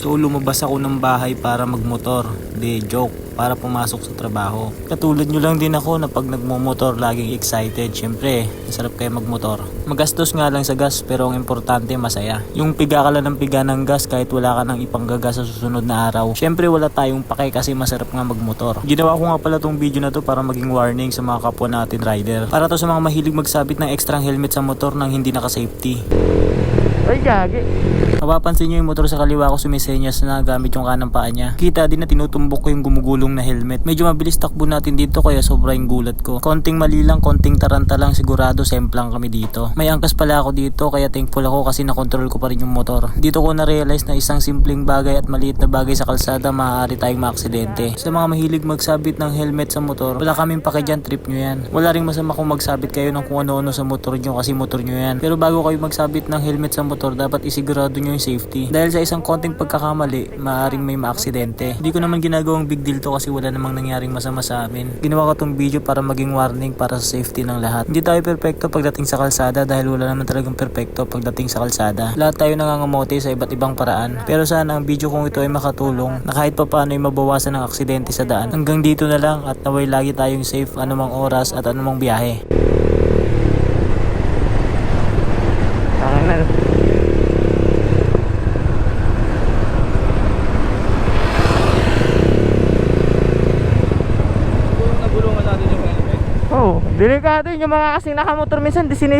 So lumabas ako ng bahay para magmotor. Di joke, para pumasok sa trabaho. Katulad nyo lang din ako na pag nagmumotor laging excited. Siyempre, masarap kayo magmotor. Magastos nga lang sa gas pero ang importante masaya. Yung piga ka lang ng piga ng gas kahit wala ka nang ipanggagas sa susunod na araw. Siyempre wala tayong pake kasi masarap nga magmotor. Ginawa ko nga pala tong video na to para maging warning sa mga kapwa natin rider. Para to sa mga mahilig magsabit ng extra helmet sa motor nang hindi naka-safety. Ay, gagi. Mapapansin nyo yung motor sa kaliwa ko sumisenyas na gamit yung kanang paa niya. Kita din na tinutumbok ko yung gumugulong na helmet. Medyo mabilis takbo natin dito kaya sobrang gulat ko. Konting mali lang, konting taranta lang sigurado semplang kami dito. May angkas pala ako dito kaya thankful ako kasi nakontrol ko pa rin yung motor. Dito ko na-realize na isang simpleng bagay at maliit na bagay sa kalsada maaari tayong maaksidente. Sa mga mahilig magsabit ng helmet sa motor, wala kaming pake dyan, trip nyo yan. Wala ring masama kung magsabit kayo ng kung ano-ano sa motor nyo kasi motor nyo yan. Pero bago kayo magsabit ng helmet sa motor, dapat isigurado nyo yung safety. Dahil sa isang konting pagkakamali, maaaring may maaksidente. Hindi ko naman ginagawang big deal to kasi wala namang nangyaring masama sa amin. Ginawa ko tong video para maging warning para sa safety ng lahat. Hindi tayo perfecto pagdating sa kalsada dahil wala naman talagang perfecto pagdating sa kalsada. Lahat tayo nangangamote sa iba't ibang paraan. Pero sana ang video kong ito ay makatulong na kahit pa paano ay mabawasan ng aksidente sa daan. Hanggang dito na lang at naway lagi tayong safe anumang oras at anumang biyahe. Tangin na. Nagulungan natin yung helmet. Oh, delikado yun. Yung mga kasing nakamotor minsan, di sinis